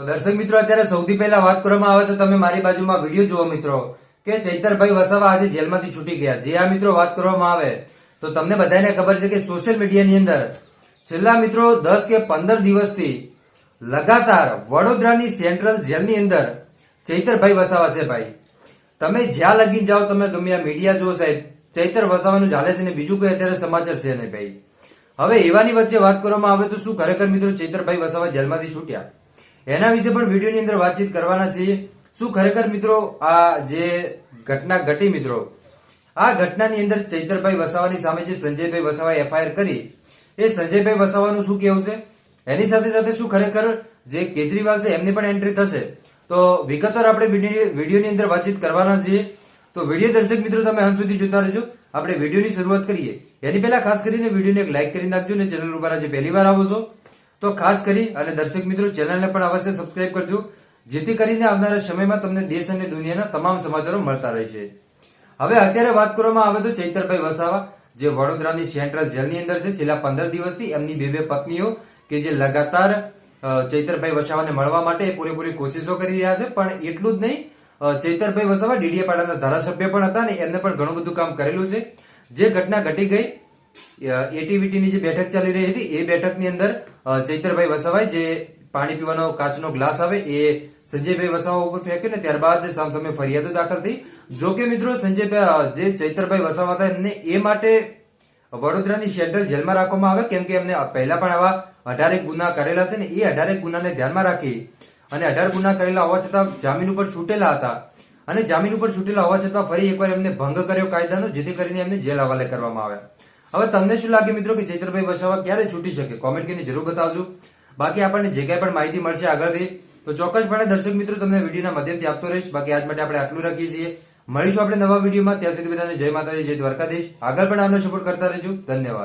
દર્શક મિત્રો, અત્યારે સૌથી પહેલા વાત કરવામાં આવે તો તમે મારી બાજુમાં વીડિયો જુઓ મિત્રો, કે ચૈતરભાઈ વસાવા આજે જેલમાંથી છૂટી ગયા. જે આ મિત્રો, વાત કરવામાં આવે. તો તમને બધાને ખબર છે કે સોશિયલ મીડિયાની અંદર છેલ્લા મિત્રો દસ કે પંદર દિવસથી લગાતાર વડોદરાની સેન્ટ્રલ જેલની અંદર ચૈતરભાઈ વસાવા છે ભાઈ. તમે જ્યાં લગીન જાઓ, તમે ગમે મીડિયા જુઓ સાહેબ, ચૈતર વસાવાનું ચાલે છે ને બીજું કોઈ અત્યારે સમાચાર છે નહીં ભાઈ. હવે એવાની વચ્ચે વાત કરવામાં આવે તો શું ખરેખર મિત્રો ચૈતરભાઈ વસાવા જેલમાંથી છૂટ્યા? એના વિશે પણ વિડીયોની અંદર વાતચીત કરવાના છીએ. શું ખરેખર મિત્રો આ જે ઘટના ઘટી મિત્રો? આ ઘટનાની અંદર ચૈતરભાઈ વસાવાની સામે જે સંજયભાઈ વસાવાએ એફઆઈઆર કરી, એ સંજયભાઈ વસાવાનું શું કહેવું છે? એની સાથે સાથે શું ખરેખર જે કેજરીવાલ છે એમની પણ એન્ટ્રી થશે? તો વિગતવાર આપણે વિડીયોની અંદર વાતચીત કરવાના છીએ. તો વીડિયો દર્શક મિત્રો, તમે અંત સુધી જોતા રહેજો. આપણે વિડીયોની શરૂઆત કરીએ. એની પહેલા ખાસ કરીને વિડીયોને એક લાઇક કરી નાખજો ને ચેનલ ઉપર આજે પહેલી વાર આવો છો. તો ખાસ કરી અને દર્શક મિત્રો ચેનલને પણ અવશ્ય સબસ્ક્રાઇબ કરજો, જેથી કરીને આવનારા સમયમાં તમને દેશ અને દુનિયાના તમામ સમાચારો મળતા રહેશે. હવે અત્યારે વાત કરવામાં આવે તો ચૈતરભાઈ વસાવા, જે વડોદરાની સેન્ટ્રલ જેલની અંદર છે. છેલ્લા પંદર દિવસથી એમની બે બે પત્નીઓ કે જે લગાતાર ચૈતરભાઈ વસાવાને મળવા માટે પૂરેપૂરી કોશિશો કરી રહ્યા છે. પણ એટલું જ નહીં ચૈતરભાઈ વસાવા ડીડીયાપાડાના ધારાસભ્ય પણ હતા ને એમને પણ ઘણું બધું કામ કરેલું છે. જે ઘટના ઘટી ગઈ એટીવીટીની જે બેઠક ચાલી રહી હતી, એ બેઠકની અંદર ચૈતરભાઈ વસાવાએ જે પાણી પીવાનો કાચનો ગ્લાસ આવે, એ સંજયભાઈ વસાવા ઉપર ફેંક્યો ને ત્યારબાદ સામસામે ફરિયાદો દાખલ થઈ. જો કે મિત્રો, સંજયભાઈ જે ચૈતરભાઈ વસાવા હતા, એમને એ માટે વડોદરાની સેન્ટ્રલ જેલમાં રાખવામાં આવે કેમ કે એમને પહેલા પણ આવા અઢારેક ગુના કરેલા છે ને, એ અઢારેક ગુનાને ધ્યાનમાં રાખી અને અઢાર ગુના કરેલા હોવા છતાં જામીન ઉપર છૂટેલા હતા. અને જામીન ઉપર છૂટેલા હોવા છતાં ફરી એકવાર એમને ભંગ કર્યો કાયદાનો, જેથી કરીને એમને જેલ હવાલે કરવામાં આવ્યા. હવે તમને શું લાગે મિત્રો કે ચૈત્રભાઈ વસાવા ક્યારે છૂટી શકે? કોમેન્ટ કરીને જરૂર બતાવજો. બાકી આપણને જે કાંઈ પણ માહિતી મળશે આગળથી, તો ચોક્કસપણે દર્શક મિત્રો તમને વિડીયોના માધ્યમથી આપતો રહીશ. બાકી આજ માટે આપણે આટલું રાખીએ છીએ. મળીશું આપણે નવા વિડીયોમાં. ત્યાં સુધી બધાને જય માતાજી, જય દ્વારકાધીશ. આગળ પણ આનો સપોર્ટ કરતા રહેજો. ધન્યવાદ.